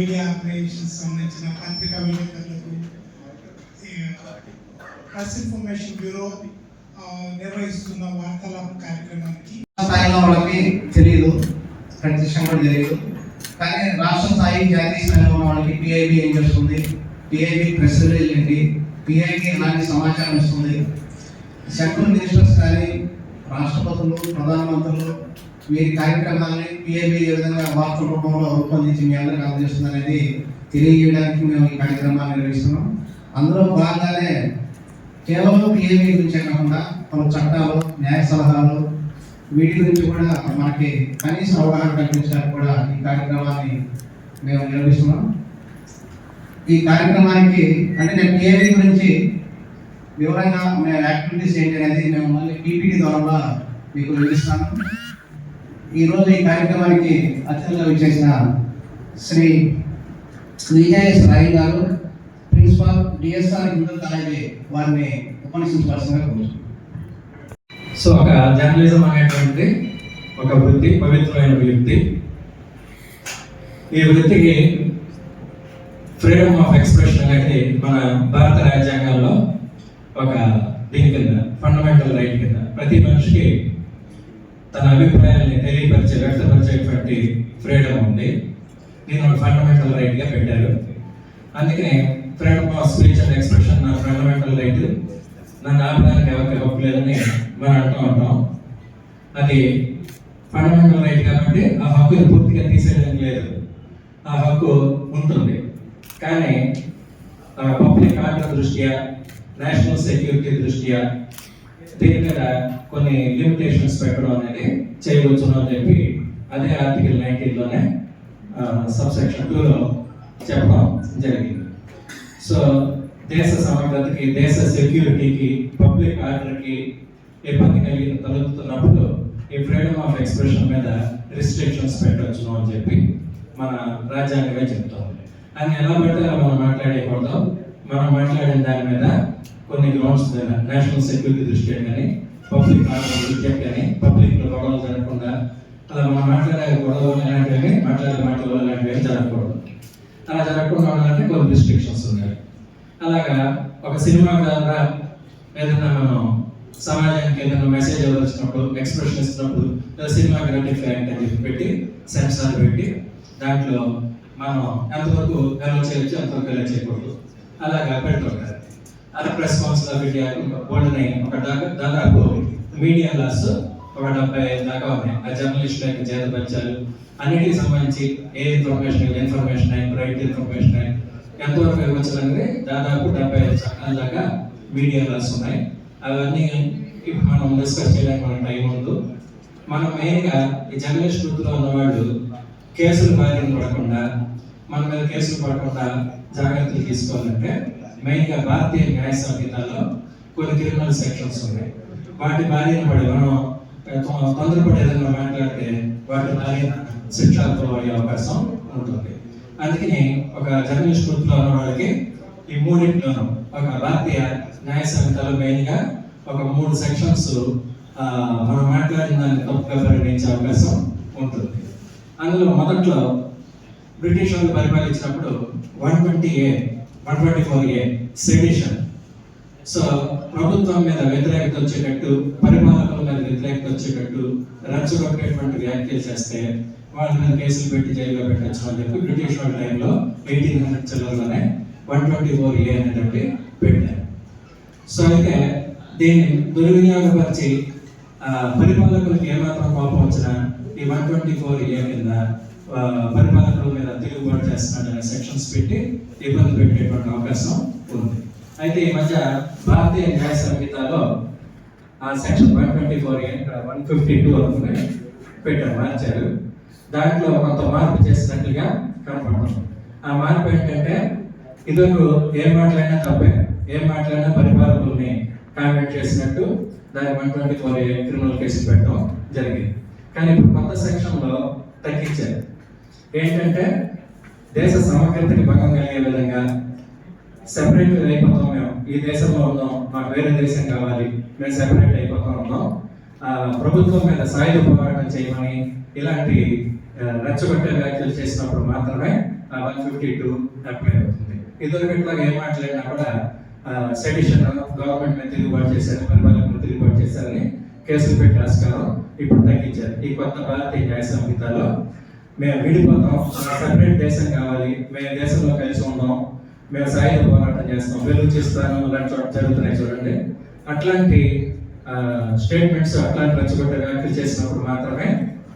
Media operations సంబంధించిన పత్రికా విలేకరులకు ప్రెస్ ఇన్ఫర్మేషన్ బ్యూరో నిర్వహిస్తున్న వార్తల కార్యక్రమానికి స్థాయిలో వాళ్ళకి తెలియదు ప్రత్యక్షం కూడా తెలియదు కానీ రాష్ట్ర స్థాయి జాతీయ స్థాయిలో ఉన్న వాళ్ళకి పిఐబి ఏం చేస్తుంది? పిఐబి ప్రెస్ రిలీజ్ ఏంటి? పిఐబి ఎలాంటి సమాచారం ఇస్తుంది? సెంట్రల్ మినిస్టర్స్ కానీ రాష్ట్రపతులు ప్రధానమంత్రులు మీ కార్యక్రమాన్ని పిఐబి ఏ విధంగా వార్తల రూపంలో రూపొందించి మీ అందరికి అందజేస్తుంది అనేది తెలియజేయడానికి మేము ఈ కార్యక్రమాన్ని నిర్వహిస్తున్నాం. అందులో భాగంగానే కేవలం పిఐబి గురించే కాకుండా పలు చట్టాలు న్యాయ సలహాలు వీటి గురించి కూడా మనకి కనీస అవగాహన కల్పించడానికి కూడా ఈ కార్యక్రమాన్ని మేము నిర్వహిస్తున్నాం. ఈ కార్యక్రమానికి అంటే నేను పిఐబి గురించి వివరంగా మేము యాక్టివిటీస్ ఏంటి అనేది మేము మళ్ళీ పీపీటీ ద్వారా మీకు వివరిస్తాను. ఈరోజు ఈ కార్యక్రమానికి అతిథులుగా విచ్చేసిన శ్రీ విజయ సాయి గారు ప్రిన్సిపాల్ డిఎస్ఆర్ హిందూ కాలేజీ వారిని ఉపన్యసించవలసిందిగా కోరుతున్నాను సో ఒక జర్నలిజం అనేటువంటి ఒక వృత్తి పవిత్రమైన వృత్తి. ఈ వృత్తికి ఫ్రీడమ్ ఆఫ్ ఎక్స్ప్రెషన్ అనేది మన భారత రాజ్యాంగాల్లో ఒక దీని కింద ఫండమెంటల్ రైట్ కింద ప్రతి మనిషికి తన అభిప్రాయాన్ని తెలియపరిచే వ్యక్తపరిచేటువంటి ఫ్రీడమ్ ఉంది. దీని ఒక ఫండమెంటల్ రైట్గా పెట్టారు. అందుకనే freedom of speech and expression నా ఫండమెంటల్ రైట్ నన్ను ఆపడానికి ఎవరికి హక్కు లేదని మనం అంటూ ఉంటాం. అది ఫండమెంటల్ రైట్ కాబట్టి ఆ హక్కుని పూర్తిగా తీసేయడం లేదు. ఆ హక్కు ఉంటుంది. కానీ పబ్లిక్ ఆర్డర్ దృష్ట్యా నేషనల్ సెక్యూరిటీ దృష్ట్యా దీని మీద కొన్ని లిమిటేషన్స్ పెట్టడం అనేది చేయవచ్చును అని చెప్పి అదే ఆర్టికల్ నైన్టీన్లోనే సబ్సెక్షన్ టూలో చెప్పడం జరిగింది. సో దేశ సమగ్రతకి దేశ సెక్యూరిటీకి పబ్లిక్ ఆర్డర్కి ఇబ్బంది కలిగి కలుగుతున్నప్పుడు ఈ ఫ్రీడమ్ ఆఫ్ ఎక్స్ప్రెషన్ మీద రిస్ట్రిక్షన్స్ పెట్టవచ్చును అని చెప్పి మన రాజ్యాంగమే చెప్తోంది. అని ఎలా పెడితే మనం మాట్లాడకూడదు మనం మాట్లాడిన దాని మీద కొన్ని గ్రౌండ్స్ మీద నేషనల్ సెక్యూరిటీ దృష్ట్యా కానీ పబ్లిక్ ఆర్డర్ దృష్ట్యా కానీ పబ్లిక్ గొడవలు జరగకుండా అలా మనం మాట్లాడే గొడవలు ఇలాంటివి మాట్లాడే మాటలు ఇలాంటివి జరగకూడదు. అలా జరగకుండా ఉండాలంటే కొన్ని రిస్ట్రిక్షన్స్ ఉన్నాయి అలాగా ఒక సినిమా ద్వారా ఏదైనా మనం సమాజానికి ఏదైనా మెసేజ్ వచ్చినప్పుడు ఎక్స్ప్రెషన్ ఇస్తున్నప్పుడు సినిమా గ్రాటిఫై అని చెప్పి పెట్టి సెన్సార్ పెట్టి దాంట్లో మనం ఎంతవరకు ఎలా చేయొచ్చు ఎంతవరకు ఎలా చేయకూడదు. అలాగా పెడుతుంటారు. అలా ప్రెస్ కౌన్సిల్ మీడియా బోర్డుని ఒక దాకా దాదాపు మీడియా లాస్ ఒక డెబ్బై దాకా ఉన్నాయి ఆ జర్నలిస్ట్ యొక్క చేతపరిచారు అన్నిటికి సంబంధించి ఏ ఇన్ఫర్మేషన్ ఇన్ఫర్మేషన్ అయి రైట్ ఇన్ఫర్మేషన్ అయి ఎంతవరకు ఇవ్వచ్చనేది దాదాపు డెబ్బై ఐదు చట్టాల దాకా మీడియా లాస్ ఉన్నాయి అవన్నీ మనం డిస్కస్ చేయడానికి మనకు టైం ఉండదు మనం మెయిన్గా ఈ జర్నలిస్ట్ వృత్తిలో ఉన్నవాళ్ళు కేసులు బారిన పడకుండా మన మీద కేసులు పడకుండా జాగ్రత్తలు తీసుకోవాలంటే మెయిన్గా భారతీయ న్యాయ సంహితాల్లో కొన్ని క్రిమినల్ సెక్షన్స్ ఉన్నాయి. వాటి బారిన పడి మనం తొందరపడి ఏదైనా మాట్లాడితే వాటి బారిన శిక్షలతో అయ్యే అవకాశం ఉంటుంది. అందుకని ఒక జర్నలిస్ట్ వృత్తిలో ఉన్న వాళ్ళకి ఈ మూడింటిలోనూ ఒక భారతీయ న్యాయ సంహితలో మెయిన్గా ఒక మూడు సెక్షన్స్ మనం మాట్లాడిన దాన్ని తప్పుగా పరిగణించే అవకాశం ఉంటుంది. అందులో మొదట్లో బ్రిటిష్ వాళ్ళు పరిపాలించినప్పుడు one twenty A one twenty four A sedition so ప్రభుత్వం మీద వ్యతిరేకత వచ్చేటట్టు పరిపాలకుల మీద వ్యతిరేకత వచ్చేటట్టు రచ్చగొట్టేటువంటి వ్యాఖ్యలు చేస్తే వాళ్ళ మీద కేసులు పెట్టి జైల్లో పెట్టచ్చు అని చెప్పి బ్రిటిష్ వాళ్ళ టైంలో ఎయిటీన్ హండ్రెడ్ చిల్లర్లోనే వన్ ట్వంటీ ఫోర్ ఏ అనేటువంటి పెట్టారు. సో అయితే దీన్ని దుర్వినియోగపరిచి పరిపాలకులకు ఏమాత్రం కోపం వచ్చినా ఈ వన్ ట్వంటీ ఫోర్ ఏ కింద పరిపాలకుల మీద తిరుగుబాటు చేస్తున్నాడనే సెక్షన్స్ పెట్టి ఇబ్బంది పెట్టేటువంటి అవకాశం ఉంది. అయితే ఈ మధ్య భారతీయ న్యాయ సంహితలో ఆ సెక్షన్ వన్ ట్వంటీ ఫోర్ ఇక్కడ వన్ ఫిఫ్టీ టూ అనుకుని పెట్టారు మార్చారు. దాంట్లో కొంత మార్పు చేసినట్లుగా కనపడుతుంది. ఆ మార్పు ఏంటంటే ఇద్దరు ఏ మాట్లాడినా తప్పే ఏ మాట్లాడినా పరిపాలకుల్ని కామెంట్ చేసినట్టు దాని one twenty four criminal case పెట్టడం జరిగింది. కానీ ఇప్పుడు కొత్త సెక్షన్లో తగ్గించారు. ఏంటంటే దేశ సమగ్రతకి భంగం కలిగే విధంగా సెపరేట్ అయిపోతాం మేము. ఈ దేశంలో ఉన్నాం మాకు వేరే దేశం కావాలి మేము సెపరేట్ అయిపోతా ఉన్నాం. ప్రభుత్వం మీద సాయుధ పోరాటం చేయమని ఇలాంటి ఆ, రెచ్చగొట్టే వ్యాఖ్యలు చేసినప్పుడు మాత్రమే వన్ ఫిఫ్టీ టూ అప్లై అవుతుంది. ఇదివరకట్లాగా ఏం మాట్లాడినా కూడా సెడిషన్ గవర్నమెంట్ మీద తిరుగుబాటు చేశారు పరిపాలన తిరుగుబాటు చేశారని కేసులు పెట్టి ఆస్కారం ఇప్పుడు తగ్గించారు. ఈ కొత్త భారతీయ న్యాయ సంహితలో మేము విడిపోతాం. సపరేట్ దేశం కావాలి. మేము దేశంలో కలిసి ఉందాం. మేము సాయుధ పోరాటం చేస్తాం. వెలుచిస్తాను అలాంటి చోట జరుగుతున్నాయి చూడండి. అట్లాంటి స్టేట్మెంట్స్ అట్లాంటి రచ్చగొట్ట వ్యాఖ్యలు చేసినప్పుడు మాత్రమే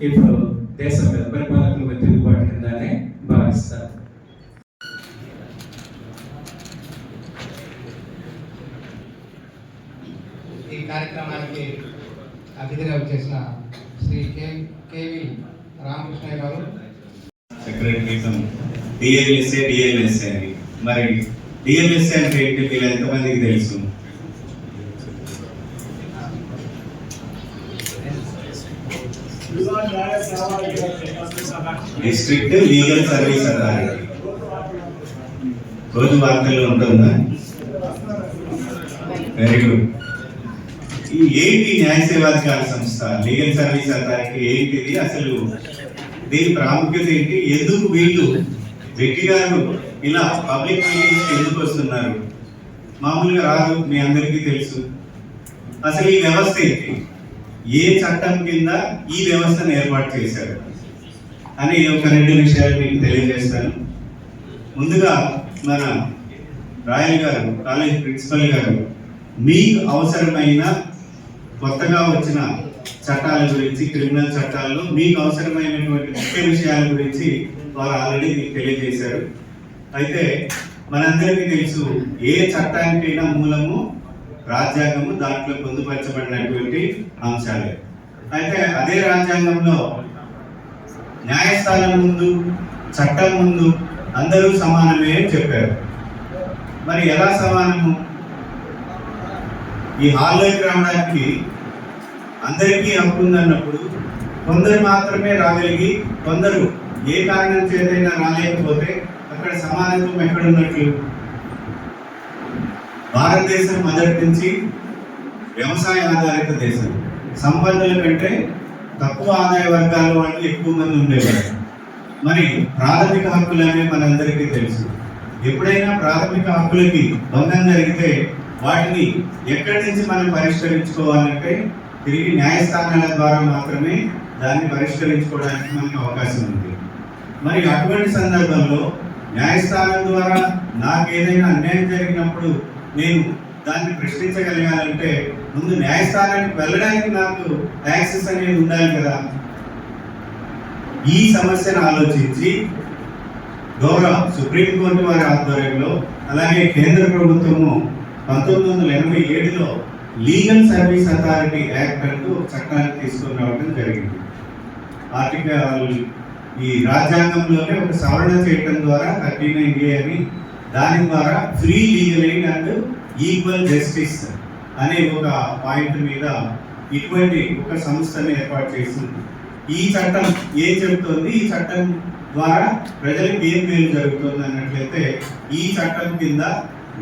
ఇప్పుడు దేశం మీద పరిపాలకుల మీద తిరుగుబాటు కిందని భావిస్తారు. ఈ కార్యక్రమానికి అతిథిగా వచ్చేసిన శ్రీ కే రామకృష్ణయ్య గారు. సెక్రటరీజం డిఎల్ఎస్ఏ డిఎల్ఎస్ఏ అని. మరి డిఎల్ఎస్ఏ అంటే ఏంటి? మీరు ఎంతమందికి తెలుసు? డిస్ట్రిక్ట్ లీగల్ సర్వీస్ అథారిటీ రోజు వార్తల్లో ఉంటుందా? వెరీ గుడ్ ఈ ఏంటి న్యాయ సేవాధికార సంస్థ లీగల్ సర్వీస్ అథారిటీ ఏంటిది? అసలు దీని ప్రాముఖ్యత ఏంటి? ఎందుకు వీళ్ళు రెడ్డి గారు ఇలా పబ్లిక్ మీటింగ్స్ ఎందుకు వస్తున్నారు? మామూలుగా రాదు మీ అందరికీ తెలుసు. అసలు ఈ వ్యవస్థ ఏంటి? ఏ చట్టం కింద ఈ వ్యవస్థను ఏర్పాటు చేశారు? అని ఒక రెండు విషయాలు మీకు తెలియజేస్తాను. ముందుగా మన రాయల్ గారు కాలేజ్ ప్రిన్సిపల్ గారు మీకు అవసరమైన కొత్తగా వచ్చిన చట్టాల గురించి క్రిమినల్ చట్టాల్లో మీకు అవసరమైనటువంటి ముఖ్య విషయాల గురించి వారు ఆల్రెడీ మీకు తెలియజేశారు. అయితే మనందరికీ తెలుసు ఏ చట్టానికైనా మూలము రాజ్యాంగము దాంట్లో పొందుపరచబడినటువంటి అంశాలే. అయితే అదే రాజ్యాంగంలో న్యాయస్థానం ముందు చట్టం ముందు అందరూ సమానమే అని చెప్పారు. మరి ఎలా సమానము? ఈ హాల్లోకి రావడానికి అందరికీ హక్కు కొందరు మాత్రమే రాగలిగి కొందరు ఏ కారణం చేతైనా రాలేకపోతే అక్కడ సమానత్వం ఎక్కడున్నట్లు? భారతదేశం మొదటి నుంచి వ్యవసాయ ఆధారిత దేశం. సంపన్నుల కంటే తక్కువ ఆదాయ వర్గాల వాళ్ళు ఎక్కువ మంది ఉండేవారు. మరి ప్రాథమిక హక్కులనే మనందరికీ తెలుసు. ఎప్పుడైనా ప్రాథమిక హక్కులకి భంగం జరిగితే వాటిని ఎక్కడి నుంచి మనం పరిష్కరించుకోవాలంటే తిరిగి న్యాయస్థానాల ద్వారా మాత్రమే దాన్ని పరిష్కరించుకోవడానికి మనకి అవకాశం ఉంది. మరి అటువంటి సందర్భంలో న్యాయస్థానం ద్వారా నాకు ఏదైనా అన్యాయం జరిగినప్పుడు నేను దాన్ని ప్రశ్నించగలగాలంటే ముందు న్యాయస్థానానికి వెళ్ళడానికి నాకు యాక్సెస్ అనేది ఉండాలి కదా. ఈ సమస్యను ఆలోచించి గౌరవ సుప్రీంకోర్టు వారి ఆధ్వర్యంలో అలాగే కేంద్ర ప్రభుత్వము పంతొమ్మిది వందల ఎనభై ఏడులో లీగల్ సర్వీస్ అథారిటీ యాక్ట్ అంటూ ఒక చట్టాన్ని తీసుకొని రావడం జరిగింది. ఆర్టికల్ ఈ రాజ్యాంగంలోనే ఒక సవరణ చేయడం ద్వారా థర్టీ నైన్ ఏ అని దాని ద్వారా free legal aid and equal justice అనే ఒక పాయింట్ మీద ఇటువంటి ఒక సంస్థను ఏర్పాటు చేసింది. ఈ చట్టం ఏం చెబుతోంది ఈ చట్టం ద్వారా ప్రజలకు ఏం మేలు జరుగుతుంది అన్నట్లయితే ఈ చట్టం కింద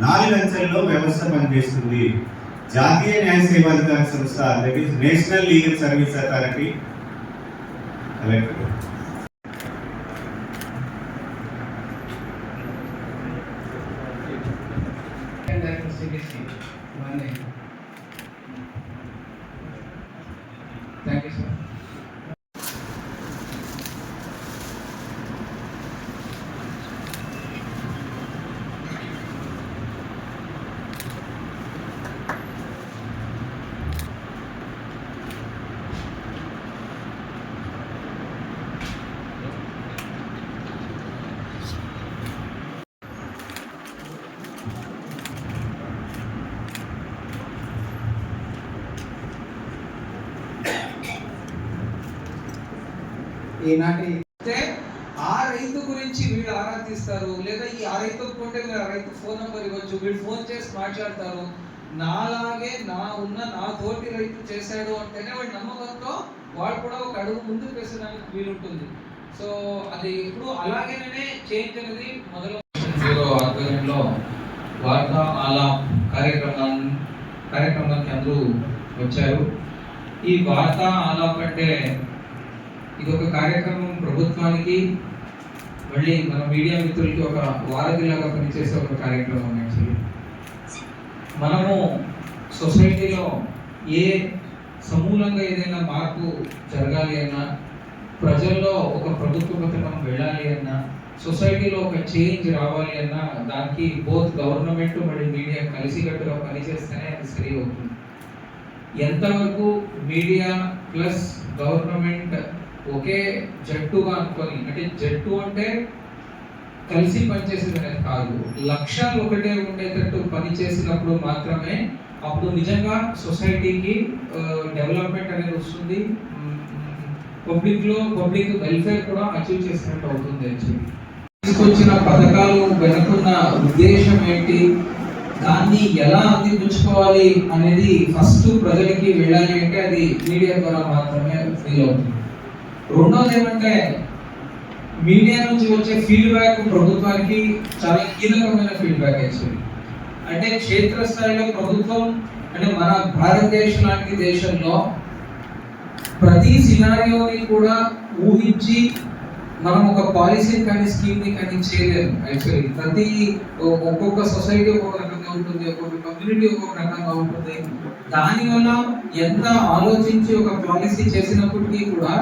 నాలుగు అంచెల్లో వ్యవస్థ పనిచేస్తుంది. జాతీయ న్యాయ సేవాధికార సంస్థ that is national legal service authority director ఈనాటి అంటే ఆ రైతు గురించి వీళ్ళు ఆరా తీస్తారు లేదా ఈ ఆ రైతు ఒప్పుకుంటే మీరు ఆ రైతు ఫోన్ నెంబర్ ఇవ్వచ్చు వీళ్ళు ఫోన్ చేసి మాట్లాడతారు. నాలాగే నా ఉన్న నా తోటి రైతు చేశాడు అంటేనే వాడి నమ్మకంతో వాడు కూడా ఒక అడుగు ముందుకు వేసడానికి వీలుంటుంది. సో అది ఇప్పుడు అలాగేనే చేంజ్ అనేది మొదలు ఆధ్వర్యంలో వార్తా అలా కార్యక్రమం కార్యక్రమానికి అందరూ వచ్చారు. ఈ వార్తా ఆలాప్ అంటే ఇది ఒక కార్యక్రమం ప్రభుత్వానికి మళ్ళీ మన మీడియా మిత్రులకి ఒక వారధిలాగా పనిచేసే ఒక కార్యక్రమం యాక్చువల్లీ మనము సొసైటీలో ఏ సమూలంగా ఏదైనా మార్పు జరగాలి అన్నా ప్రజల్లో ఒక ప్రభుత్వ పథకం వెళ్ళాలి అన్నా సొసైటీలో ఒక చేంజ్ రావాలి అన్నా దానికి బోత్ గవర్నమెంట్ మరియు మీడియా కలిసికట్టుగా పనిచేస్తేనే అది సరి అవుతుంది. ఎంతవరకు మీడియా ప్లస్ గవర్నమెంట్ ఒకే జట్టుగా అనుకొని అంటే జట్టు అంటే కలిసి పనిచేసేది అనేది కాదు. లక్ష్యాలు ఒకటే ఉండేటట్టు పని చేసినప్పుడు మాత్రమే అప్పుడు నిజంగా సొసైటీకి డెవలప్మెంట్ అనేది వస్తుంది. పబ్లిక్లో పబ్లిక్ వెల్ఫేర్ కూడా అచీవ్ చేసినట్టు అవుతుంది యాక్చువల్లీ తీసుకొచ్చిన పథకాలు వెనుకున్న ఉద్దేశం ఏంటి? దాన్ని ఎలా అందిపుచ్చుకోవాలి అనేది ఫస్ట్ ప్రజలకి వెళ్ళాలి అంటే అది మీడియా ద్వారా మాత్రమే ఫీల్ అవుతుంది రెండోది ఏమంటే మీడియా నుంచి వచ్చే ఫీడ్బ్యాక్ ప్రభుత్వానికి చాలా కీలకమైన ఫీడ్బ్యాక్ యాక్చువల్లీ అంటే క్షేత్రస్థాయిలో ప్రభుత్వం అంటే మన భారతదేశం లాంటి దేశంలో ప్రతి సినారియోని కూడా ఊహించి మనం ఒక పాలసీని కానీ స్కీమ్ని కానీ చేయలేము. యాక్చువల్లీ ప్రతి ఒక్కొక్క సొసైటీ ఒక్కొక్క రకంగా ఉంటుంది ఒక్కొక్క కమ్యూనిటీ ఒక్కొక్క రకంగా ఉంటుంది. దానివల్ల ఎంత ఆలోచించి ఒక పాలసీ చేసినప్పటికీ కూడా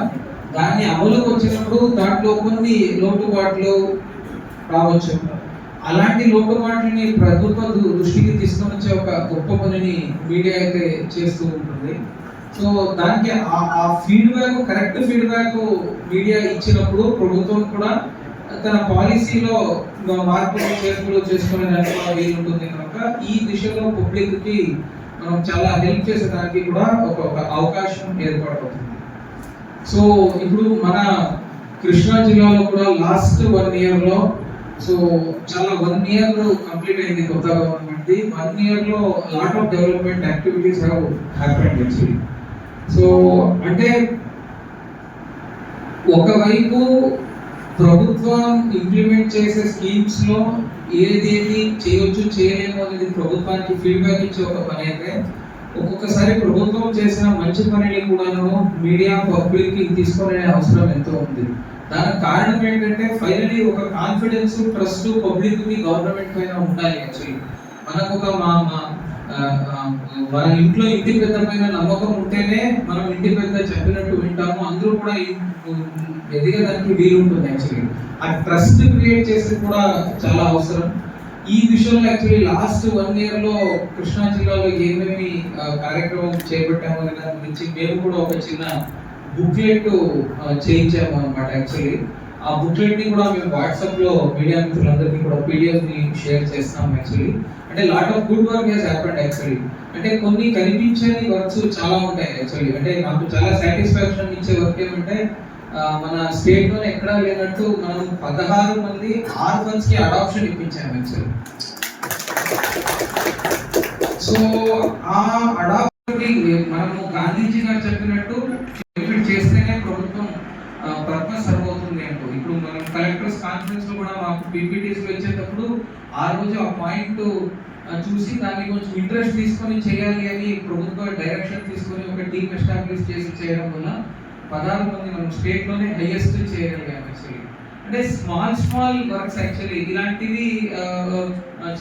దాన్ని అమలుకు వచ్చినప్పుడు దాంట్లో కొన్ని లోటుపాట్లు రావచ్చు. అలాంటి లోటుపాట్లని ప్రభుత్వ దృష్టికి తీసుకొని వచ్చే ఒక గొప్ప పనిని మీడియా అయితే చేస్తూ ఉంటుంది. సో దానికి ఆ- ఆ ఫీడ్బ్యాక్ కరెక్ట్ ఫీడ్బ్యాక్ మీడియా ఇచ్చినప్పుడు ప్రభుత్వం కూడా తన పాలసీలో మార్పులు చేర్పులు చేసుకునే దానికి కూడా ఉంటుంది కనుక ఈ దిశలో పబ్లిక్కి మనం చాలా హెల్ప్ చేసేదానికి కూడా ఒక అవకాశం ఏర్పడుతుంది సో ఇప్పుడు మన కృష్ణా జిల్లాలో కూడా లాస్ట్ వన్ ఇయర్లో సో చాలా వన్ ఇయర్ కంప్లీట్ అయింది కొత్త గవర్నమెంట్ వన్ ఇయర్లో lot of development activities have happened actually so అంటే ఒకవైపు ప్రభుత్వం ఇంప్లిమెంట్ చేసే స్కీమ్స్లో ఏది ఏదేది చేయొచ్చు చేయలేము అనేది ప్రభుత్వానికి ఫీడ్బ్యాక్ ఇచ్చే ఒక పని అయితే ఒక్కొక్కసారి ప్రభుత్వం చేసిన మంచి పనిని కూడాను మీడియా పబ్లిక్కి తీసుకునే అవసరం ఎంతో ఉంది. దానికి కారణం ఏంటంటే ఫైనలీ ఒక కాన్ఫిడెన్స్ ట్రస్ట్ పబ్లిక్కి గవర్నమెంట్ పైన ఉండాలి యాక్చువల్లీ మనకు ఒక మా మన ఇంట్లో ఇంటి పెద్ద పైన నమ్మకం ఉంటేనే మనం ఇంటి పెద్ద చెప్పినట్టు వింటాము. అందరూ కూడా ఈ- ఎదిగేదానికి వీలు ఉంటుంది యాక్చువల్లీ ఆ ట్రస్ట్ క్రియేట్ చేసి కూడా చాలా అవసరం. ఈ విషయంలో యాక్చువల్లీ లాస్ట్ వన్ ఇయర్లో కృష్ణా జిల్లాలో ఏమేమి కార్యక్రమం చేపట్టాము అనే దాని గురించి మేము కూడా ఒక చిన్న బుక్లెట్ చేయించాము అనమాట యాక్చువల్లీ ఆ బుక్లెట్ని కూడా మేము వాట్సాప్లో మీడియా మిత్రులందరికీ కూడా పీడిఎఫ్ని షేర్ చేస్తాం యాక్చువల్లీ అంటే lot of good work has happened actually అంటే కొన్ని కనిపించని వర్క్స్ చాలా ఉంటాయి యాక్చువల్లీ అంటే నాకు చాలా సాటిస్ఫాక్షన్ ఇచ్చే వర్క్ ఏమంటే మన స్టేట్లో ఎక్కడా లేనట్టు మనం పదహారు మంది ఆర్ఫన్స్కి అడాప్షన్ ఇప్పించాము యాక్చువల్లీ సో ఆ అడాప్షన్ మనము గాంధీజీ గారు చెప్పినట్టు ఇంప్లిమెంట్ చేస్తేనే ప్రభుత్వం పర్పస్ సర్వ్ అవుతుంది అంటూ. ఇప్పుడు మనం కలెక్టర్స్ కాన్ఫరెన్స్లో కూడా మాకు పీపీటీస్ వచ్చేటప్పుడు ఆ రోజు ఆ పాయింట్ చూసి దాన్ని కొంచెం ఇంట్రెస్ట్ తీసుకొని చేయాలి అని ప్రభుత్వ డైరెక్షన్ తీసుకొని ఒక టీమ్ ఎస్టాబ్లిష్ చేసి చేయడం వల్ల పదహారు మంది మనం స్టేట్లోనే హైయెస్ట్ చేయగలిగాం యాక్చువల్లీ అంటే స్మాల్ స్మాల్ వర్క్స్ యాక్చువల్లీ ఇలాంటివి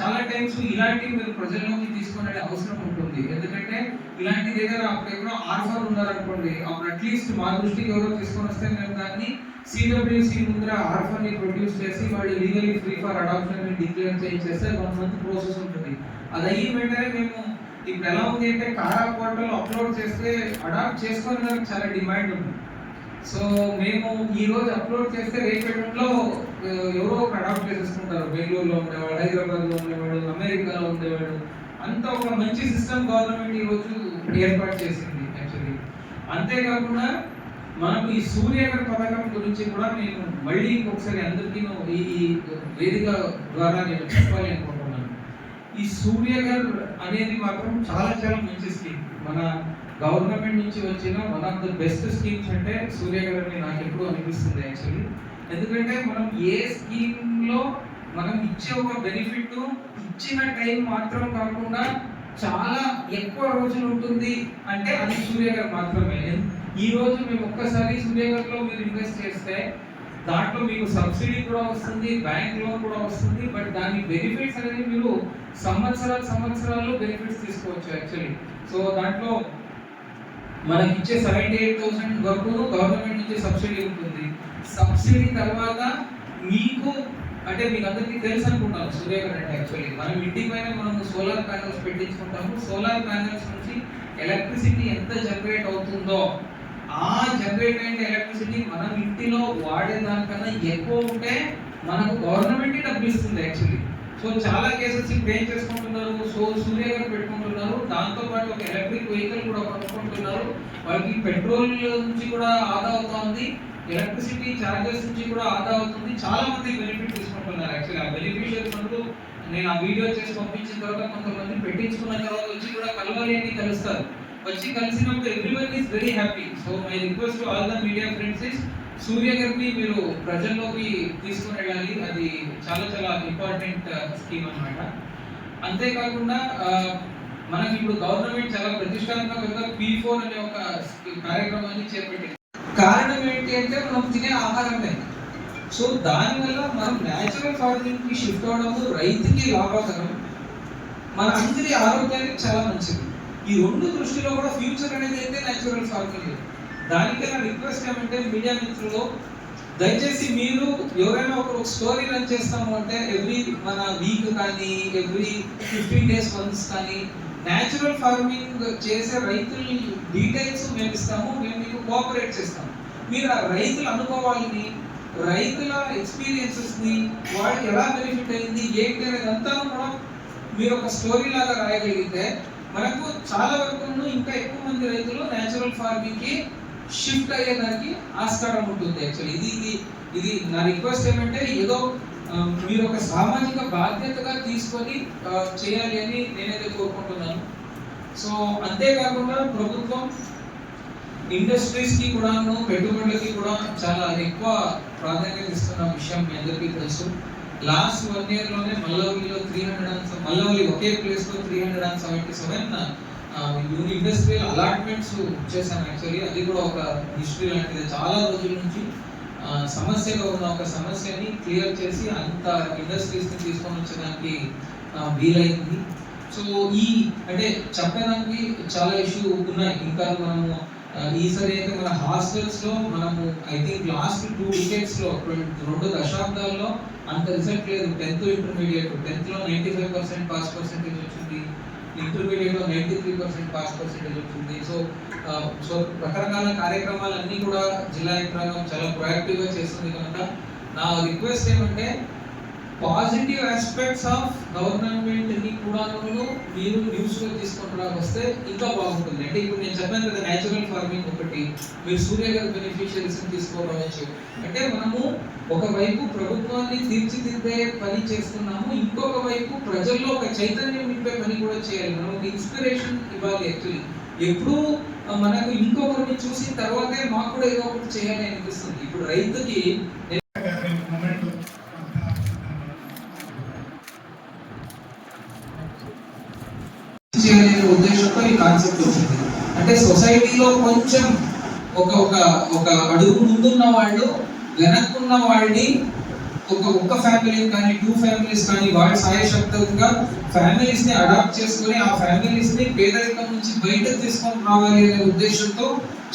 చాలా టైమ్స్ ఇలాంటివి మీరు ప్రజల్లోకి తీసుకునే అవసరం ఉంటుంది. ఎందుకంటే ఇలాంటి దగ్గర అప్పుడు ఎవరో ఆర్ఫర్ ఉన్నారనుకోండి అప్పుడు అట్లీస్ట్ మా దృష్టికి ఎవరో తీసుకొని వస్తే మేము దాన్ని సిడబ్ల్యూసి ముందర ఆర్ఫర్ని ప్రొడ్యూస్ చేసి వాళ్ళు legally free for adoption declare చేయించేస్తే one month process ఉంటుంది. అది అయ్యి వెంటనే మేము ఇప్పుడు ఎలా ఉంది అంటే కారా పోర్టల్ అప్లోడ్ చేస్తే అడాప్ట్ చేసుకొని దానికి చాలా డిమాండ్ ఉంది. సో మేము ఈ రోజు అప్లోడ్ చేస్తే రేపేటంలో ఎవరో ఒక అడాప్ట్ చేసేసుకుంటారు. బెంగళూరులో ఉండేవాడు హైదరాబాద్లో ఉండేవాడు అమెరికాలో ఉండేవాడు. అంత ఒక మంచి సిస్టమ్ గవర్నమెంట్ ఈ రోజు ఏర్పాటు చేసింది యాక్చువల్లీ అంతేకాకుండా మనకు ఈ సూర్యగర్ పథకం గురించి కూడా నేను మళ్ళీ ఇంకొకసారి అందరికీ ఈ ఈ వేదిక ద్వారా నేను చెప్పాలి అనుకుంటున్నాను. ఈ సూర్యగర్ అనేది మాత్రం చాలా చాలా మంచి స్కీమ్. మన గవర్నమెంట్ నుంచి వచ్చిన one of the best schemes అంటే సూర్యగర్ అని నాకు ఎప్పుడు అనిపిస్తుంది యాక్చువల్లీ ఎందుకంటే మనం ఏ స్కీమ్లో మనం ఇచ్చే ఒక బెనిఫిట్ ఇచ్చిన టైం మాత్రం కాకుండా చాలా ఎక్కువ రోజులు ఉంటుంది అంటే అది సూర్యగర్ మాత్రమే. ఈ రోజు మేము ఒక్కసారి సూర్యగర్లో మీరు ఇన్వెస్ట్ చేస్తే దాంట్లో మీకు సబ్సిడీ కూడా వస్తుంది బ్యాంక్ లోన్ కూడా వస్తుంది బట్ దాని బెనిఫిట్స్ అనేది మీరు సంవత్సరాలు సంవత్సరాలు బెనిఫిట్స్ తీసుకోవచ్చు యాక్చువల్లీ. సో దాంట్లో మనకి ఇచ్చే సెవెంటీ ఎయిట్ థౌసండ్ వరకు గవర్నమెంట్ నుంచి సబ్సిడీ ఉంటుంది. సబ్సిడీ తర్వాత మీకు అంటే మీకు అందరికీ తెలుసు అనుకుంటాను సూర్య కరెంట్ యాక్చువల్లీ. మనం ఇంటి పైన మనం సోలార్ ప్యానల్స్ పెట్టించుకుంటాము. సోలార్ ప్యానల్స్ నుంచి ఎలక్ట్రిసిటీ ఎంత జనరేట్ అవుతుందో ఆ జనరేట్ అయిన ఎలక్ట్రిసిటీ మనం ఇంటిలో వాడే దానికన్నా ఎక్కువ ఉంటే మనకు గవర్నమెంట్ డబ్బులు ఇస్తుంది యాక్చువల్లీ. సో చాలా కేసెస్ ఇప్పుడు ఏం చేసుకుంటున్నారు? సో సూర్య గారు పెట్టుకుంటున్నారు. దాంతో పాటు ఒక ఎలక్ట్రిక్ వెహికల్ కూడా కొనుక్కుంటున్నారు. వాళ్ళకి పెట్రోల్ నుంచి కూడా ఆదా అవుతుంది ఎలక్ట్రిసిటీ చార్జెస్ నుంచి కూడా ఆదా అవుతుంది. చాలా మంది బెనిఫిట్ తీసుకుంటున్నారు యాక్చువల్లీ. ఆ బెనిఫిషియర్స్ అందరూ నేను ఆ వీడియో చేసి పంపించిన తర్వాత కొంతమంది పెట్టించుకున్న తర్వాత వచ్చి కూడా కలవాలి అని కలుస్తారు వచ్చి కలిసినప్పుడు everyone is very happy so my request all the media friends is Surya గారిని మీరు ప్రజల్లోకి తీసుకుని వెళ్ళాలి. అది చాలా చాలా ఇంపార్టెంట్ స్కీమ్ uh, అన్నమాట. అంతేకాకుండా uh, మనకి ఇప్పుడు గవర్నమెంట్ చాలా ప్రతిష్టాత్మకంగా పీ ఫోర్ అనే ఒక కార్యక్రమాన్ని చేపట్టింది. కారణం ఏంటి అంటే మనం తినే ఆహారమే సో దానివల్ల మనం న్యాచురల్ ఫార్మింగ్కి షిఫ్ట్ అవడము రైతుకి లాభకరం మన అందరి ఆరోగ్యానికి చాలా మంచిది. ఈ రెండు దృష్టిలో కూడా ఫ్యూచర్ అనేది అయితే న్యాచురల్ ఫార్మింగ్ దానికే నా రిక్వెస్ట్ ఏమంటే మీడియా మిత్రులు దయచేసి మీరు ఎవరైనా ఒక స్టోరీ రన్ చేస్తాము అంటే ఎవ్రీ మన వీక్ కానీ ఎవ్రీ ఫిఫ్టీన్ డేస్ వన్స్ కానీ న్యాచురల్ ఫార్మింగ్ చేసే రైతుల డీటెయిల్స్ మేము ఇస్తాము మేము మీకు కోఆపరేట్ చేస్తాము. మీరు ఆ రైతుల అనుభవాలని రైతుల ఎక్స్పీరియన్సెస్ని వాళ్ళు వాళ్ళకి ఎలా బెనిఫిట్ అయింది ఏంటి అనేది అంతా కూడా మీరు ఒక స్టోరీ లాగా రాయగలిగితే మనకు చాలా వరకు ఇంకా ఎక్కువ మంది రైతులు న్యాచురల్ ఫార్మింగ్కి షిఫ్ట్ అయ్యేదానికి ఆస్కారం ఉంటుంది యాక్చువల్లీ ఇది ఇది ఇది నా రిక్వెస్ట్ ఏమంటే ఏదో మీరు ఒక సామాజిక బాధ్యతగా తీసుకొని చేయాలి అని నేనైతే కోరుకుంటున్నాను. సో అంతేకాకుండా ప్రభుత్వం ఇండస్ట్రీస్కి కూడాను పెట్టుబడులకి కూడా చాలా ఎక్కువ ప్రాధాన్యత ఇస్తున్న విషయం మీ అందరికీ తెలుసు. లాస్ట్ వన్ ఇయర్లోనే మల్లవల్లిలో త్రీ హండ్రెడ్ అండ్ మల్లవల్లి ఒకే ప్లేస్లో three hundred and seventy seven industrial allotments చేశాను యాక్చువల్లీ అది కూడా ఒక హిస్టరీ లాంటిది. చాలా రోజుల నుంచి సమస్యగా ఉన్న ఒక సమస్యని క్లియర్ చేసి అంత ఇండస్ట్రీస్ని తీసుకొని వచ్చడానికి వీలైంది. సో ఈ అంటే చెప్పడానికి చాలా ఇష్యూ ఉన్నాయి. ఇంకా మనము ఈసారి అయితే మన హాస్టల్స్లో మనము ఐ థింక్ లాస్ట్ టూ డికేట్స్లో రెండు దశాబ్దాల్లో అంత రిజల్ట్ లేదు. టెన్త్ ఇంటర్మీడియట్ టెన్త్లో ninety five percent pass percentage వచ్చింది. ఇంటర్మీడియట్లో ninety three percent pass percentage వచ్చింది సో సో రకరకాల కార్యక్రమాలన్నీ కూడా జిల్లా యంత్రాంగం చాలా ప్రొయాక్టివ్గా చేస్తుంది కనుక నా రిక్వెస్ట్ ఏమంటే పాజిటివ్ ఆస్పెక్ట్స్ ఆఫ్ గవర్నమెంట్ని కూడా మీరు న్యూస్లో తీసుకుంటూ వస్తే ఇంకా బాగుంటుంది. అంటే ఇప్పుడు నేను చెప్పాను కదా న్యాచురల్ ఫార్మింగ్ ఒకటి. మీరు సూర్య గారి బెనిఫిషియరీస్ తీసుకోవచ్చు అంటే మనము ఒకవైపు ప్రభుత్వాన్ని తీర్చిదిద్దే పని చేస్తున్నాము ఇంకొక వైపు ప్రజల్లో ఒక చైతన్యం నింపే పని కూడా చేయాలి. మనం ఒక ఇన్స్పిరేషన్ ఇవ్వాలి యాక్చువల్లీ ఎప్పుడు మనకు ఇంకొకరిని చూసిన తర్వాతే మాకు కూడా ఏదో ఒకటి చేయాలి అనిపిస్తుంది. ఇప్పుడు రైతుకి ఉద్దేశంతో ఈ కాన్సెప్ట్ వచ్చింది. అంటే సొసైటీలో కొంచెం ఒక ఒక ఒక అడుగు ముందున్న వాళ్ళు వెనక్కున్న వాళ్ళని ఒక ఒక్క ఫ్యామిలీ కానీ టూ ఫ్యామిలీస్ కానీ వాళ్ళ సాయశక్తంగా ఫ్యామిలీస్ని అడాప్ట్ చేసుకొని ఆ ఫ్యామిలీస్ని పేదరికం నుంచి బయటకు తీసుకొని రావాలి అనే ఉద్దేశంతో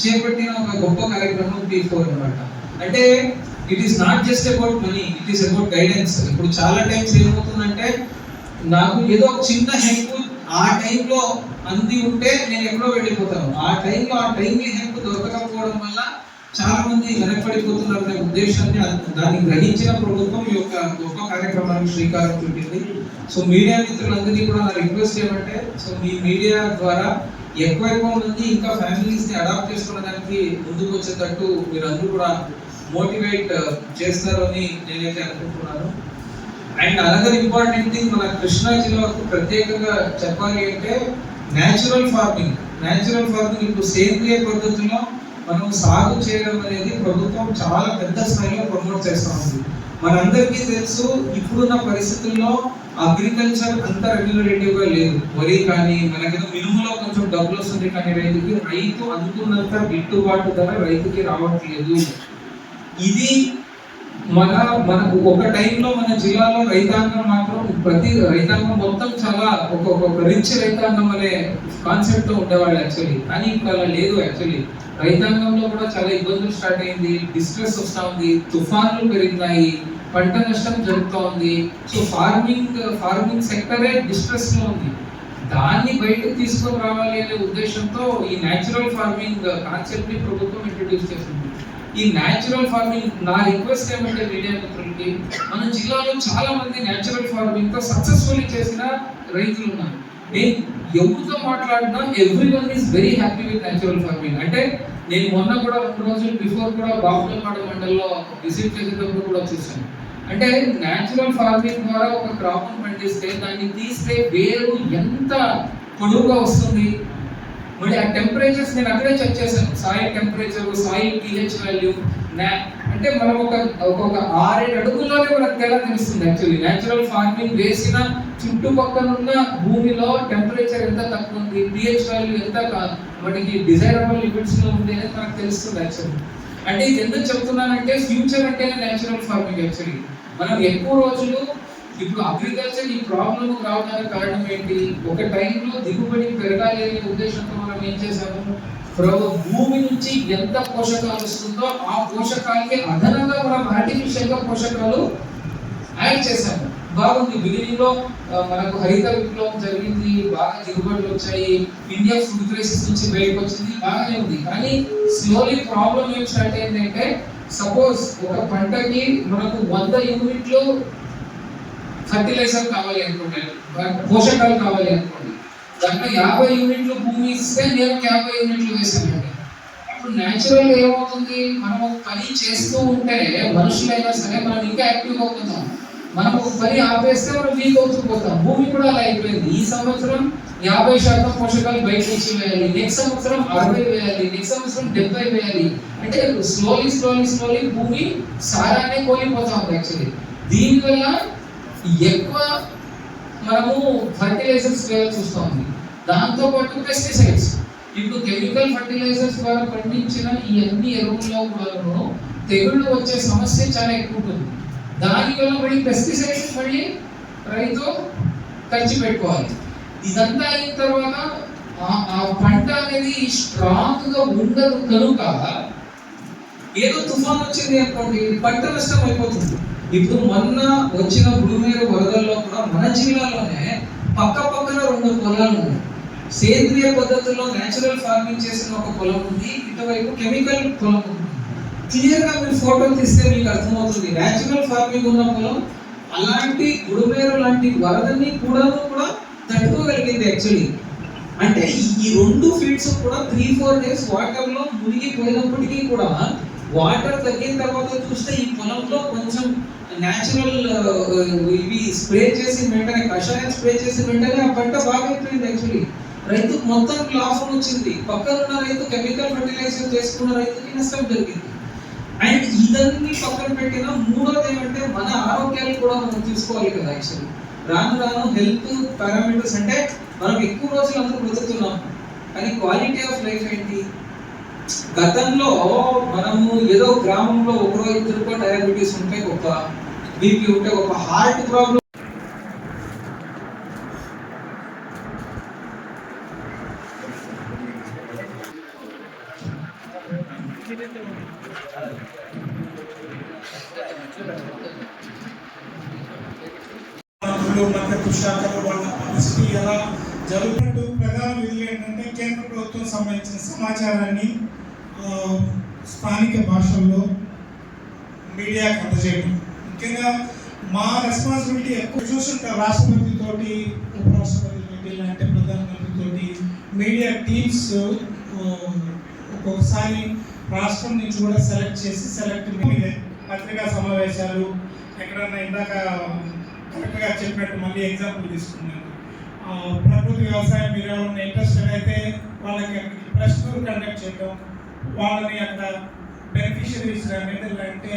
చేపట్టిన ఒక గొప్ప కార్యక్రమం పీ ఫోర్ అనమాట అంటే it is not just about money it is about guidance ఇప్పుడు చాలా టైమ్స్ ఏమవుతుందంటే నాకు ఏదో ఒక చిన్న హెల్ప్ ఆ టైంలో అంది ఉంటే నేను ఎక్కడో వెళ్ళిపోతాను. ఆ టైంలో ఆ టైంలీ హెల్ప్ దొరకకపోవడం వల్ల చాలా మంది వెనకబడిపోతున్నారు అనే ఉద్దేశాన్ని దాన్ని గ్రహించిన ప్రభుత్వం ఈ యొక్క గొప్ప కార్యక్రమానికి శ్రీకారం చుట్టింది. సో మీడియా మిత్రులందరినీ కూడా నా రిక్వెస్ట్ ఏమంటే సో మీ మీడియా ద్వారా ఎక్కువ ఎక్కువ మంది ఇంకా ఫ్యామిలీస్ని అడాప్ట్ చేసుకోవడానికి ముందుకు వచ్చేటట్టు మీరందరూ కూడా మోటివేట్ చేస్తారని నేనైతే అనుకుంటున్నాను. అండ్ అనదర్ ఇంపార్టెంట్ థింగ్ మన కృష్ణా జిల్లాకు ప్రత్యేకంగా చెప్పాలి అంటే న్యాచురల్ ఫార్మింగ్ న్యాచురల్ ఫార్మింగ్ ఇప్పుడు సేంద్రియ పద్ధతిలో మనం సాగు చేయడం అనేది ప్రభుత్వం చాలా పెద్ద స్థాయిలో ప్రమోట్ చేస్తూ ఉంది. మనందరికీ తెలుసు ఇప్పుడున్న పరిస్థితుల్లో అగ్రికల్చర్ అంత రెగ్యులేటివ్గా లేదు. వరి కానీ మనకేదో మినుములో కొంచెం డబ్బులు వస్తుంది కానీ రైతుకి రైతు అనుకున్నంత గిట్టుబాటు ధర రైతుకి రావట్లేదు. ఇది మన మనకు ఒక టైంలో మన జిల్లాలో రైతాంగం మాత్రం ప్రతి రైతాంగం మొత్తం చాలా ఒక ఒక రిచ్ రైతాంగం అనే కాన్సెప్ట్తో ఉండేవాళ్ళు యాక్చువల్లీ కానీ ఇప్పుడు అలా లేదు యాక్చువల్లీ రైతాంగంలో కూడా చాలా ఇబ్బందులు స్టార్ట్ అయింది డిస్ట్రెస్ వస్తా ఉంది తుఫాన్లు పెరిగినాయి పంట నష్టం జరుగుతూ ఉంది. సో ఫార్మింగ్ ఫార్మింగ్ సెక్టరే డిస్ట్రెస్లో ఉంది. దాన్ని బయటకు తీసుకొని రావాలి అనే ఉద్దేశంతో ఈ న్యాచురల్ ఫార్మింగ్ కాన్సెప్ట్ని ప్రభుత్వం ఇంట్రడ్యూస్ చేసింది. ఈ న్యాచురల్ ఫార్మింగ్ నా రిక్వెస్ట్ ఏమంటే మీడియా మిత్రులకి మన జిల్లాలో చాలా మంది న్యాచురల్ ఫార్మింగ్తో సక్సెస్ఫుల్లీ చేసిన రైతులు ఉన్నారు. నేను ఎవరితో మాట్లాడినా everyone is very happy with natural farming అంటే నేను మొన్న కూడా రెండు రోజులు బిఫోర్ కూడా బాపులపాడు మండలిలో విజిట్ చేసేటప్పుడు కూడా చూసాను అంటే న్యాచురల్ ఫార్మింగ్ ద్వారా ఒక క్రాప్ పండిస్తే దాన్ని తీస్తే వేరు ఎంత పొడవుగా వస్తుంది మళ్ళీ ఆ టెంపరేచర్స్ నేను అక్కడే చెక్ చేశాను. Soil temperature soil pH value అంటే మనం ఒక ఒక ఆరేడు అడుగుల్లోనే మనకు తేడా తెలుస్తుంది యాక్చువల్లీ న్యాచురల్ ఫార్మింగ్ వేసిన చుట్టుపక్కల ఉన్న భూమిలో టెంపరేచర్ ఎంత తక్కువ ఉంది పిహెచ్ వాల్యూ ఎంత మనకి డిజైరబుల్ లిమిట్స్లో ఉంది అనేది మనకు తెలుస్తుంది యాక్చువల్లీ అంటే ఇది ఎందుకు చెప్తున్నానంటే ఫ్యూచర్ అంటేనే న్యాచురల్ ఫార్మింగ్ యాక్చువల్లీ మనం ఎక్కువ రోజులు ఇప్పుడు అగ్రికల్చర్ ఈ ప్రాబ్లం రావడానికి కారణం ఏంటి? ఒక టైంలో దిగుబడి పెరగాలి అనే ఉద్దేశంతో మనం ఏం చేసాము భూమి నుంచి ఎంత పోషకాలు వస్తుందో ఆ పోషకాలకి అదనంగా మనం ఆర్టిఫిషియల్గా పోషకాలు యాడ్ చేశాము. బాగుంది. బిగినింగ్లో మనకు హరిత విప్లవం జరిగింది. బాగా దిగుబడులు వచ్చాయి. ఇండియా ఫుడ్ క్రైసిస్ నుంచి బయటకు వచ్చింది. బాగానే ఉంది. కానీ స్లోలీ ప్రాబ్లం ఏం స్టార్ట్ అయిందంటే సపోజ్ ఒక పంటకి మనకు వంద యూనిట్లు ఫర్టిలైజర్ కావాలి అనుకుంటాను పోషకాలు కావాలి అనుకోండి. దాంట్లో యాభై యూనిట్లు భూమి ఇస్తే నేను యాభై యూనిట్లు వేసానండి అప్పుడు న్యాచురల్ ఏమవుతుంది? మనం ఒక పని చేస్తూ ఉంటే మనుషులైనా సరే మనం ఇంకా యాక్టివ్ అవుతున్నాం. మనం ఒక పని ఆపేస్తే మనం వీక్ అవుతూ పోతాం. భూమి కూడా అలా అయిపోయింది. ఈ సంవత్సరం యాభై శాతం పోషకాలు బయట నుంచి వేయాలి. నెక్స్ట్ సంవత్సరం అరవై వేయాలి. నెక్స్ట్ సంవత్సరం డెబ్బై వేయాలి. అంటే స్లోలీ స్లోలీ స్లోలీ భూమి సారాన్ని కోల్పోతా ఉంది యాక్చువల్లీ దీనివల్ల ఎక్కువ మనము ఫర్టిలైజర్స్ వేయాల్సి వస్తుంది దాంతో పాటు పెస్టిసైడ్స్ ఇప్పుడు కెమికల్ ఫర్టిలైజర్స్ ద్వారా పండించిన ఈ అన్ని ఎరువుల్లో కూడాను తెగుళ్ళు వచ్చే సమస్య చాలా ఎక్కువ ఉంటుంది. దానివల్ల మళ్ళీ పెస్టిసైడ్స్ మళ్ళీ రైతు ఖర్చు పెట్టుకోవాలి. ఇదంతా అయిన తర్వాత ఆ- ఆ పంట అనేది స్ట్రాంగ్గా ఉండదు కనుక ఏదో తుఫాన్ వచ్చింది అనుకోండి పంట నష్టం అయిపోతుంది. ఇప్పుడు మొన్న వచ్చిన భూమేరు వరదల్లో కూడా మన జిల్లాలోనే పక్క పక్కన రెండు పొలాలు ఉన్నాయి. సేంద్రియ పద్ధతిలో నేచురల్ ఫార్మింగ్ చేసిన ఒక పొలం ఉంది ఇటువైపు కెమికల్ పొలం ఉంది. క్లియర్గా మీరు ఫోటో తీస్తే మీకు అర్థమవుతుంది. నేచురల్ ఫార్మింగ్ ఉన్న పొలం అలాంటి గుడుమేరు లాంటి వరదని కూడా కూడా తట్టుకోగలిగింది యాక్చువల్లీ అంటే ఈ- రెండు ఫీల్డ్స్ కూడా త్రీ ఫోర్ డేస్ వాటర్లో మునిగిపోయినప్పటికీ కూడా వాటర్ తగ్గిన తర్వాత చూస్తే ఈ పొలంలో కొంచెం న్యాచురల్ uh, ఇవి స్ప్రే చేసి వెంటనే కషాయం స్ప్రే చేసి వెంటనే ఆ పంట బాగా అయిపోయింది యాక్చువల్లీ రైతుకు మొత్తం లాభం వచ్చింది. పక్కన ఉన్న రైతు కెమికల్ ఫర్టిలైజర్ చేసుకున్న రైతుకి నష్టం జరిగింది. అండ్ ఇదన్నీ పక్కన పెట్టిన మూడోది ఏమంటే మన ఆరోగ్యాలు కూడా మనం చూసుకోవాలి కదా యాక్చువల్లీ రాను రాను హెల్త్ పారామీటర్స్ అంటే మనం ఎక్కువ రోజులు అందరూ బ్రతుకుతున్నాం కానీ క్వాలిటీ ఆఫ్ లైఫ్ ఏంటి? గతంలో మనము ఏదో గ్రామంలో ఒకరో ఇద్దరుకో డయాబెటీస్ ఉంటే గొప్ప బీపీ ఉంటే ఒక హార్ట్ ప్రాబ్లం. మంత్రిత్వ శాఖలు వాళ్ళ పబ్లిసిటీ ఎలా జరుగుతున్నట్టు ప్రధాన ఏంటంటే కేంద్ర ప్రభుత్వం సంబంధించిన సమాచారాన్ని స్థానిక భాషల్లో మీడియాకి అందజేయడం. ముఖ్యంగా మా రెస్పాన్సిబిలిటీ ఎక్కువ. చూస్తుంటారు రాష్ట్రపతి తోటి ఉపరాష్ట్రపతి తోటి లేదంటే ప్రధానమంత్రి తోటి మీడియా టీమ్స్ ఒక్కొక్కసారి రాష్ట్రం నుంచి కూడా సెలెక్ట్ చేసి సెలెక్ట్ పత్రికా సమావేశాలు ఎక్కడన్నా ఇందాక కరెక్ట్గా చెప్పినట్టు మళ్ళీ ఎగ్జాంపుల్ తీసుకున్నాను. ప్రకృతి వ్యవసాయం మీరు ఎవరైనా ఇంట్రెస్టెడ్ అయితే వాళ్ళకి అక్కడికి ప్రెస్ టూర్ కండక్ట్ చేయడం వాళ్ళని అక్కడ బెనిఫిషరీస్ అంటే